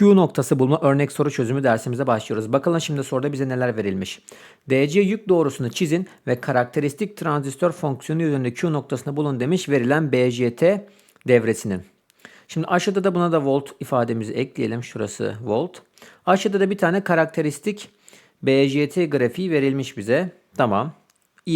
Q noktası bulma örnek soru çözümü dersimize başlıyoruz. Bakalım şimdi soruda bize neler verilmiş. DC yük doğrusunu çizin ve karakteristik transistör fonksiyonu üzerinde Q noktasını bulun demiş verilen BJT devresinin. Şimdi aşağıda da buna da volt ifademizi ekleyelim. Şurası volt. Aşağıda da bir tane karakteristik BJT grafiği verilmiş bize. Tamam.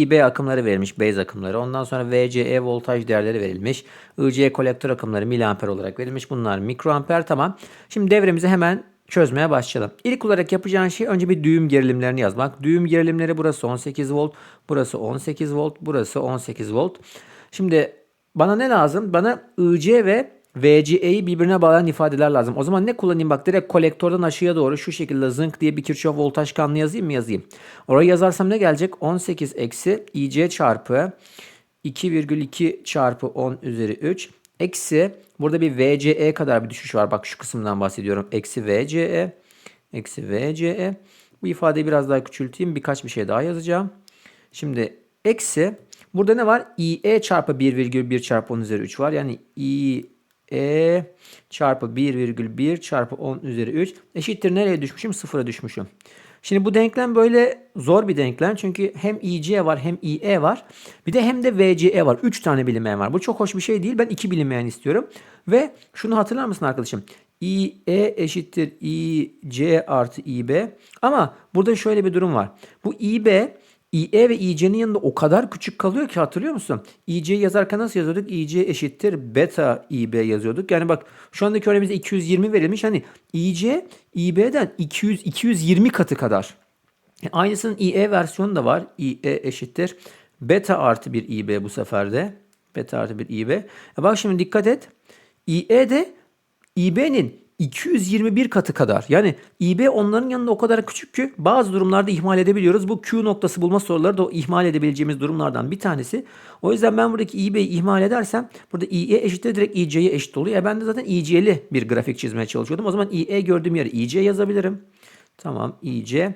IB akımları verilmiş, base akımları. Ondan sonra VCE voltaj değerleri verilmiş. IC kolektör akımları miliamper olarak verilmiş. Bunlar mikroamper tamam. Şimdi devremizi hemen çözmeye başlayalım. İlk olarak yapacağın şey önce bir düğüm gerilimlerini yazmak. Düğüm gerilimleri burası 18 volt, burası 18 volt, burası 18 volt. Şimdi bana ne lazım? Bana IC ve VCE'yi birbirine bağlayan ifadeler lazım. O zaman ne kullanayım? Bak direkt kolektörden aşağıya doğru şu şekilde zınk diye bir Kirchhoff voltaj kanunu yazayım mı? Yazayım. Oraya yazarsam ne gelecek? 18 eksi IC çarpı 2,2 çarpı 10 üzeri 3 eksi burada bir VCE kadar bir düşüş var. Bak şu kısımdan bahsediyorum. Eksi VCE eksi VCE. Bu ifadeyi biraz daha küçülteyim. Birkaç bir şey daha yazacağım. Şimdi eksi burada ne var? IE çarpı 1,1 çarpı 10 üzeri 3 var. Yani I e çarpı 1,1 çarpı 10 üzeri 3 eşittir nereye düşmüşüm? Sıfıra düşmüşüm. Şimdi bu denklem böyle zor bir denklem. Çünkü hem IC var hem IE var. Bir de hem de VCE var. 3 tane bilinmeyen var. Bu çok hoş bir şey değil. Ben 2 bilinmeyen istiyorum. Ve şunu hatırlar mısın arkadaşım? IE eşittir IC artı IB. Ama burada şöyle bir durum var. Bu IB IE ve IC'nin yanında o kadar küçük kalıyor ki hatırlıyor musun? IC'yi yazarken nasıl yazıyorduk? IC eşittir beta IB yazıyorduk. Yani bak şu andaki örneğimizde 220 verilmiş. Hani IC IB'den 200 220 katı kadar. E, Aynısının IE versiyonu da var. IE eşittir beta artı bir IB bu sefer de. Beta artı bir IB. E bak şimdi dikkat et. IE de IB'nin 221 katı kadar. Yani IB onların yanında o kadar küçük ki bazı durumlarda ihmal edebiliyoruz. Bu Q noktası bulma soruları da ihmal edebileceğimiz durumlardan bir tanesi. O yüzden ben buradaki IB'yi ihmal edersem burada IE eşittir direkt IC'ye eşit oluyor. E ben de zaten IC'li bir grafik çizmeye çalışıyordum. O zaman IE gördüğüm yere IC yazabilirim. Tamam IC.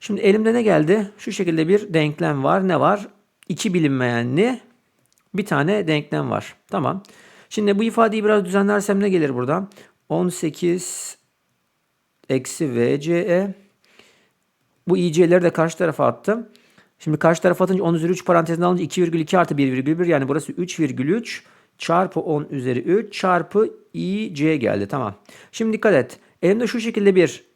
Şimdi elimde ne geldi? Şu şekilde bir denklem var. Ne var? İki bilinmeyenli bir tane denklem var. Tamam. Şimdi bu ifadeyi biraz düzenlersem ne gelir buradan? 18 eksi VCE. Bu IC'leri de karşı tarafa attım. Şimdi karşı tarafa atınca 10 üzeri 3 parantezine alınca 2,2 artı 1,1 yani burası 3,3 çarpı 10 üzeri 3 çarpı IC geldi. Tamam. Şimdi dikkat et. Elimde şu şekilde bir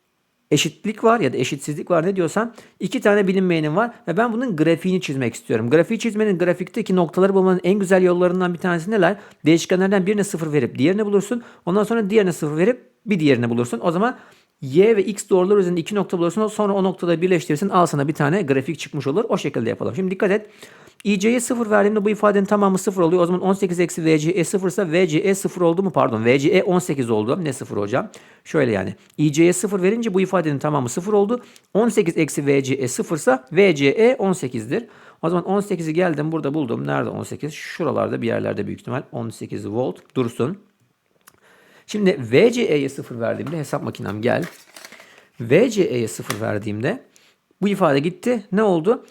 eşitlik var ya da eşitsizlik var ne diyorsan iki tane bilinmeyenim var ve ben bunun grafiğini çizmek istiyorum. Grafiği çizmenin grafikteki noktaları bulmanın en güzel yollarından bir tanesi neler? Değişkenlerden birine sıfır verip diğerini bulursun. Ondan sonra diğerine sıfır verip bir diğerini bulursun. O zaman y ve x doğrular üzerinde iki nokta bulursun. Sonra o noktada birleştirirsin. Al sana bir tane grafik çıkmış olur. O şekilde yapalım. Şimdi dikkat et. IC'ye 0 verdiğimde bu ifadenin tamamı 0 oluyor. O zaman 18 eksi VCE 0 ise VCE 0 oldu mu? Pardon VCE 18 oldu. Ne 0 hocam? Şöyle yani. IC'ye 0 verince bu ifadenin tamamı 0 oldu. 18 eksi VCE 0 ise VCE 18'dir. O zaman 18'i geldim burada buldum. Nerede 18? Şuralarda bir yerlerde büyük ihtimal 18 volt dursun. Şimdi VCE'ye 0 verdiğimde hesap makinem gel. VCE'ye 0 verdiğimde bu ifade gitti. Ne oldu?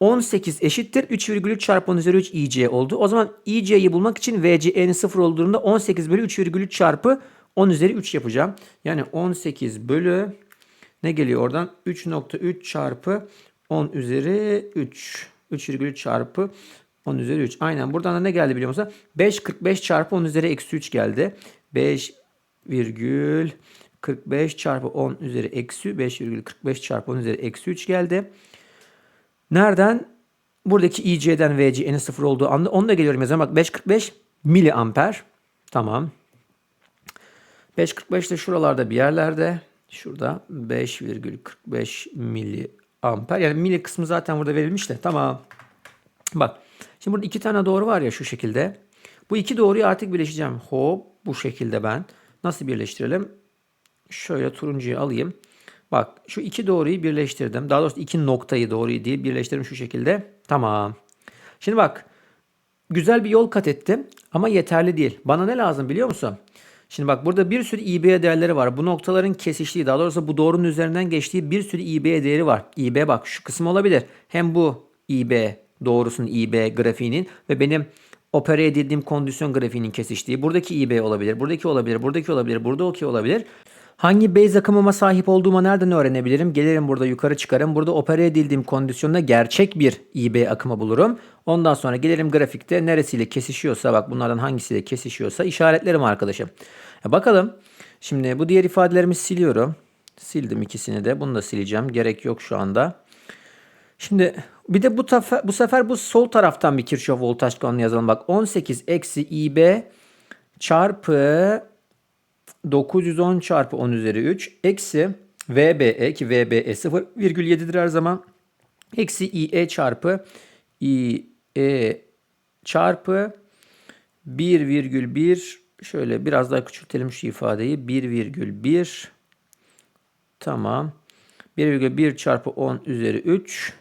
18 eşittir 3,3 çarpı 10 üzeri 3 IC oldu. O zaman IC'yi bulmak için VCE'nin 0 olduğunda 18 bölü 3,3 çarpı 10 üzeri 3 yapacağım. Yani 18 bölü ne geliyor oradan? 3.3 çarpı 10 üzeri 3. 3,3 çarpı 10 üzeri 3. Aynen buradan da ne geldi biliyor musun? 5,45 çarpı 10 üzeri eksi 3 geldi. 5 virgül 45 çarpı 10 üzeri eksi 5,45 çarpı 10 üzeri eksi 3 geldi. Nereden? Buradaki IC'den VC'nin sıfır olduğu anda onu da geliyorum yazıyorum. Bak 5.45 miliamper. Tamam. 5.45 de şuralarda bir yerlerde. Şurada 5,45 miliamper. Yani mili kısmı zaten burada verilmiş de. Tamam. Bak. Şimdi burada iki tane doğru var ya şu şekilde. Bu iki doğruyu artık birleşeceğim. Hop bu şekilde ben. Nasıl birleştirelim? Şöyle turuncuyu alayım. Bak şu iki doğruyu birleştirdim. Daha doğrusu iki noktayı doğruyu değil birleştirdim şu şekilde. Tamam. Şimdi bak güzel bir yol kat ettim ama yeterli değil. Bana ne lazım biliyor musun? Şimdi bak burada bir sürü IB değerleri var. Bu noktaların kesiştiği daha doğrusu bu doğrunun üzerinden geçtiği bir sürü IB değeri var. IB bak şu kısım olabilir. Hem bu IB doğrusunun IB grafiğinin ve benim opere edildiğim kondisyon grafiğinin kesiştiği. Buradaki IB olabilir. Buradaki olabilir. Buradaki olabilir. Buradaki olabilir. Hangi base akımıma sahip olduğuma nereden öğrenebilirim? Gelirim burada yukarı çıkarım. Burada opere edildiğim kondisyonda gerçek bir IB akımı bulurum. Ondan sonra gelirim grafikte neresiyle kesişiyorsa bak bunlardan hangisiyle kesişiyorsa işaretlerim arkadaşım. E bakalım. Şimdi bu diğer ifadelerimi siliyorum. Sildim ikisini de. Bunu da sileceğim. Gerek yok şu anda. Şimdi bir de bu, bu sefer bu sol taraftan bir Kirchhoff voltaj kanunu yazalım. Bak 18 eksi IB çarpı 910 çarpı 10 üzeri 3 eksi VBE ki VBE 0,7'dir her zaman. Eksi IE çarpı IE çarpı 1,1 şöyle biraz daha küçültelim şu ifadeyi 1,1 tamam 1,1 çarpı 10 üzeri 3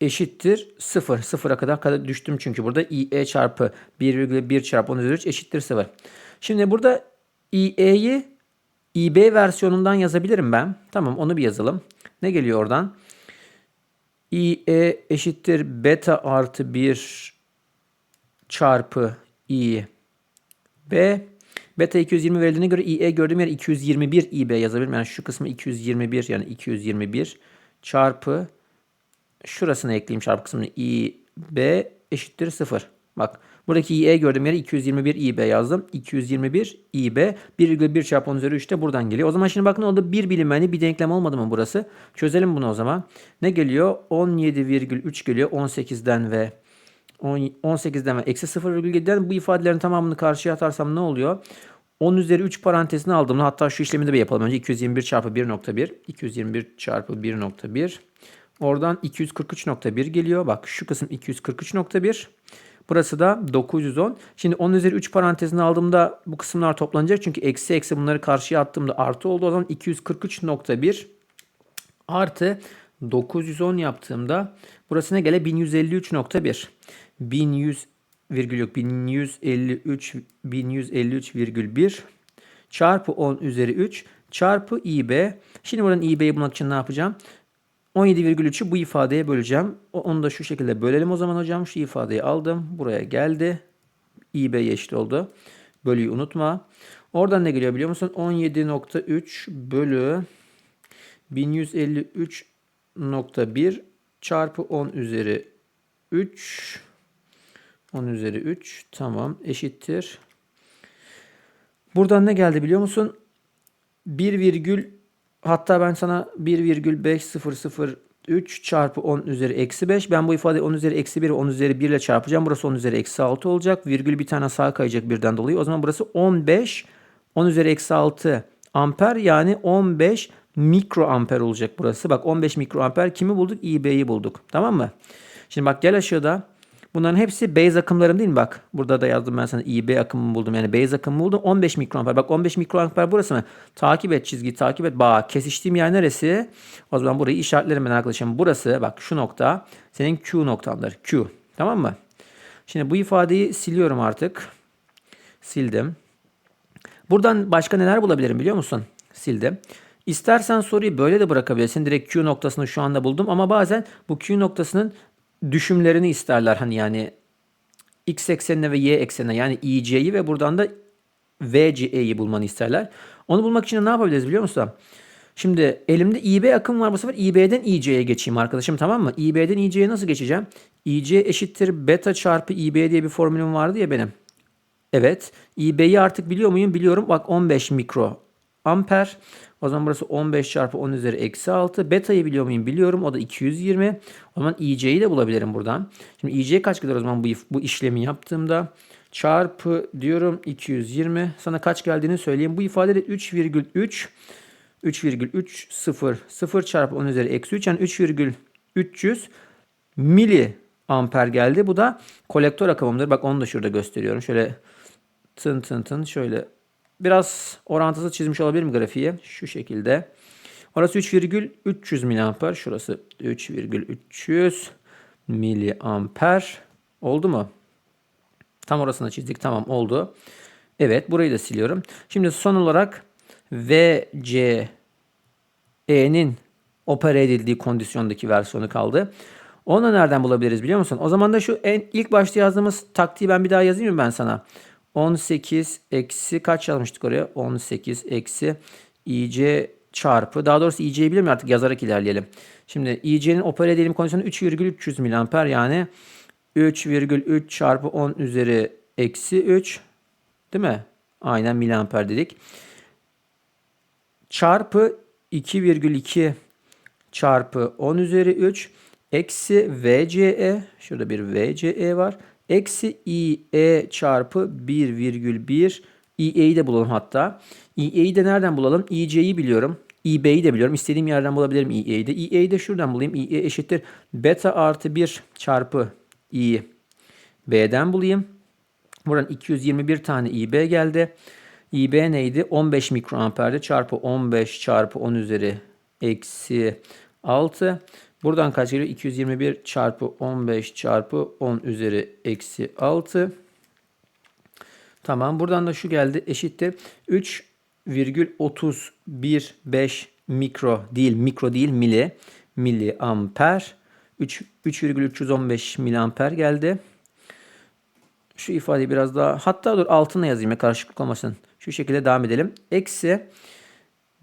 eşittir 0. 0'a kadar kadar düştüm çünkü burada IE çarpı 1,1 çarpı 10 üzeri 3 eşittir 0. Şimdi burada IE'yi IB versiyonundan yazabilirim ben. Tamam onu bir yazalım. Ne geliyor oradan? IE eşittir beta artı 1 çarpı I B. Beta 220 verildiğine göre IE gördüğüm yer 221 IB yazabilirim. Yani şu kısmı 221 yani 221 çarpı şurasına ekleyeyim çarpı kısmını IB eşittir 0. Bak buradaki IE gördüğüm yere 221 IB yazdım. 221 IB 1,1 çarpı 10 üzeri 3 de buradan geliyor. O zaman şimdi bak ne oldu? Bir bilinmeni bir denklem olmadı mı burası? Çözelim bunu o zaman. Ne geliyor? 17,3 geliyor 18'den ve 18'den ve eksi 0,7'den bu ifadelerin tamamını karşıya atarsam ne oluyor? 10 üzeri 3 parantezini aldım. Hatta şu işlemi de bir yapalım. Önce 221 çarpı 1.1. 221 çarpı 1.1. Oradan 243.1 geliyor. Bak şu kısım 243.1. Burası da 910. Şimdi 10 üzeri 3 parantezini aldığımda bu kısımlar toplanacak. Çünkü eksi eksi bunları karşıya attığımda artı oldu. O zaman 243.1 artı 910 yaptığımda burası ne gele 1153.1. 1100 virgül yok 1153 1153,1 çarpı 10 üzeri 3 çarpı IB. Şimdi buradan IB'yi bulmak için ne yapacağım? 17,3'ü bu ifadeye böleceğim. Onu da şu şekilde bölelim o zaman hocam. Şu ifadeyi aldım. Buraya geldi. IB eşit oldu. Bölüyü unutma. Oradan ne geliyor biliyor musun? 17.3 bölü 1153.1 çarpı 10 üzeri 3 10 üzeri 3 tamam eşittir. Buradan ne geldi biliyor musun? 1 virgül hatta ben sana 1,5003 çarpı 10 üzeri eksi 5. Ben bu ifadeyi 10 üzeri eksi 1 10 üzeri 1 ile çarpacağım. Burası 10 üzeri eksi 6 olacak. Virgül bir tane sağa kayacak birden dolayı. O zaman burası 15 10 üzeri eksi 6 amper yani 15 mikro amper olacak burası. Bak 15 mikro amper kimi bulduk? IB'yi bulduk. Tamam mı? Şimdi bak gel aşağıda. Bunların hepsi base akımlarım değil mi? Bak burada da yazdım ben sana IB akımı buldum. Yani base akımı buldum. 15 mikroamper. Bak 15 mikroamper burası mı? Takip et çizgi takip et. Bak kesiştiğim yer neresi? O zaman burayı işaretlerim ben arkadaşım. Burası bak şu nokta senin Q noktandır. Q. Tamam mı? Şimdi bu ifadeyi siliyorum artık. Sildim. Buradan başka neler bulabilirim biliyor musun? Sildim. İstersen soruyu böyle de bırakabilirsin. Direkt Q noktasını şu anda buldum ama bazen bu Q noktasının düşümlerini isterler. Hani yani x eksenine ve y eksenine yani IC'yi ve buradan da VCE'yi bulmanı isterler. Onu bulmak için de ne yapabiliriz biliyor musun? Şimdi elimde IB akım var bu sefer IB'den IC'ye geçeyim arkadaşım tamam mı? IB'den IC'ye nasıl geçeceğim? IC eşittir beta çarpı IB diye bir formülüm vardı ya benim. Evet. IB'yi artık biliyor muyum? Biliyorum. Bak 15 mikro amper. O zaman burası 15 çarpı 10 üzeri eksi 6. Beta'yı biliyor muyum? Biliyorum. O da 220. O zaman IC'yi de bulabilirim buradan. Şimdi IC kaç kadar o zaman bu, bu işlemi yaptığımda? Çarpı diyorum 220. Sana kaç geldiğini söyleyeyim. Bu ifadede 3,3 3,3 0 0 çarpı 10 üzeri eksi 3 yani 3,300 mili amper geldi. Bu da kolektör akımımdır. Bak onu da şurada gösteriyorum. Şöyle tın tın tın şöyle Biraz orantısı çizmiş olabilirim grafiği. Şu şekilde. Orası 3,300 miliamper. Şurası 3,300 miliamper. Oldu mu? Tam orasını çizdik. Tamam oldu. Evet burayı da siliyorum. Şimdi son olarak VCE'nin opera edildiği kondisyondaki versiyonu kaldı. Onu nereden bulabiliriz biliyor musun? O zaman da şu en ilk başta yazdığımız taktiği ben bir daha yazayım mı ben sana? 18 eksi kaç yazmıştık oraya? 18 eksi IC çarpı. Daha doğrusu IC'yi biliyor muyum artık yazarak ilerleyelim. Şimdi IC'nin opera edelim kondisyonu 3,300 miliamper yani 3,3 çarpı 10 üzeri eksi 3 değil mi? Aynen miliamper dedik. Çarpı 2,2 çarpı 10 üzeri 3 eksi VCE şurada bir VCE var. Eksi IE çarpı 1,1 IE'yi de bulalım hatta. IE'yi de nereden bulalım? IC'yi biliyorum. IB'yi de biliyorum. İstediğim yerden bulabilirim IE'yi de. IE'yi de şuradan bulayım. IE eşittir. Beta artı 1 çarpı I B'den bulayım. Buradan 221 tane IB geldi. IB neydi? 15 mikroamperdi. Çarpı 15 çarpı 10 üzeri eksi 6. Buradan kaç geliyor? 221 çarpı 15 çarpı 10 üzeri eksi 6. Tamam. Buradan da şu geldi. Eşittir. 3,315 mikro değil. Mikro değil. Mili. Miliamper. 3 3,315 miliamper geldi. Şu ifadeyi biraz daha hatta dur altına yazayım ya karışıklık olmasın. Şu şekilde devam edelim. Eksi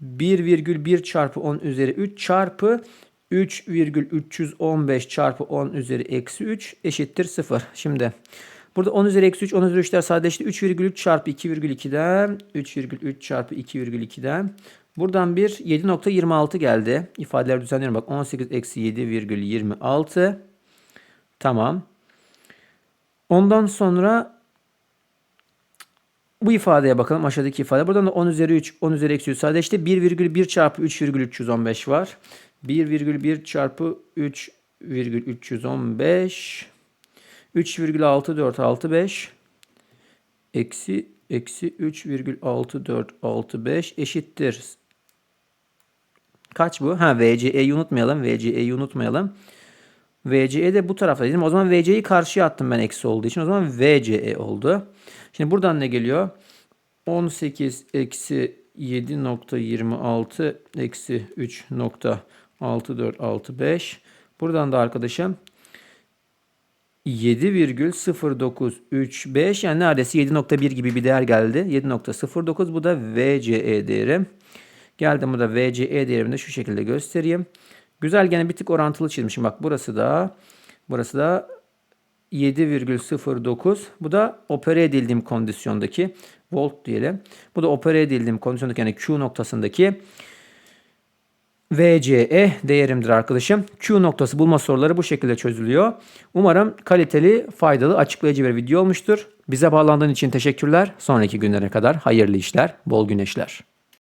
1,1 çarpı 10 üzeri 3 çarpı 3,315 çarpı 10 üzeri eksi 3 eşittir 0. Şimdi burada 10 üzeri eksi 3 10 üzeri 3'ler sadeleşti. 3,3 çarpı 2,2'den 3,3 çarpı 2,2'den buradan bir 7.26 geldi. İfadeler düzenliyorum bak 18 eksi 7,26 tamam. Ondan sonra bu ifadeye bakalım aşağıdaki ifade. Buradan da 10 üzeri 3, 10 üzeri eksi 3 sadeleşti. 1,1 çarpı 3,315 var. 1,1 çarpı 3,315 3,6465 eksi eksi 3,6465 eşittir. Kaç bu? Ha VCE'yi unutmayalım. VCE'yi unutmayalım. VCE de bu tarafta dedim. O zaman VC'yi karşıya attım ben eksi olduğu için. O zaman VCE oldu. Şimdi buradan ne geliyor? 18 eksi 7.26 eksi 3.6465. Buradan da arkadaşım 7,0935 yani neredeyse 7.1 gibi bir değer geldi. 7.09 bu da VCE değerim. Geldim burada VCE değerimi de şu şekilde göstereyim. Güzel gene bir tık orantılı çizmişim. Bak burası da burası da 7,09. Bu da opera edildiğim kondisyondaki volt diyelim. Bu da opera edildiğim kondisyondaki yani Q noktasındaki VCE değerimdir arkadaşım. Q noktası bulma soruları bu şekilde çözülüyor. Umarım kaliteli, faydalı, açıklayıcı bir video olmuştur. Bize bağlandığın için teşekkürler. Sonraki günlere kadar hayırlı işler, bol güneşler.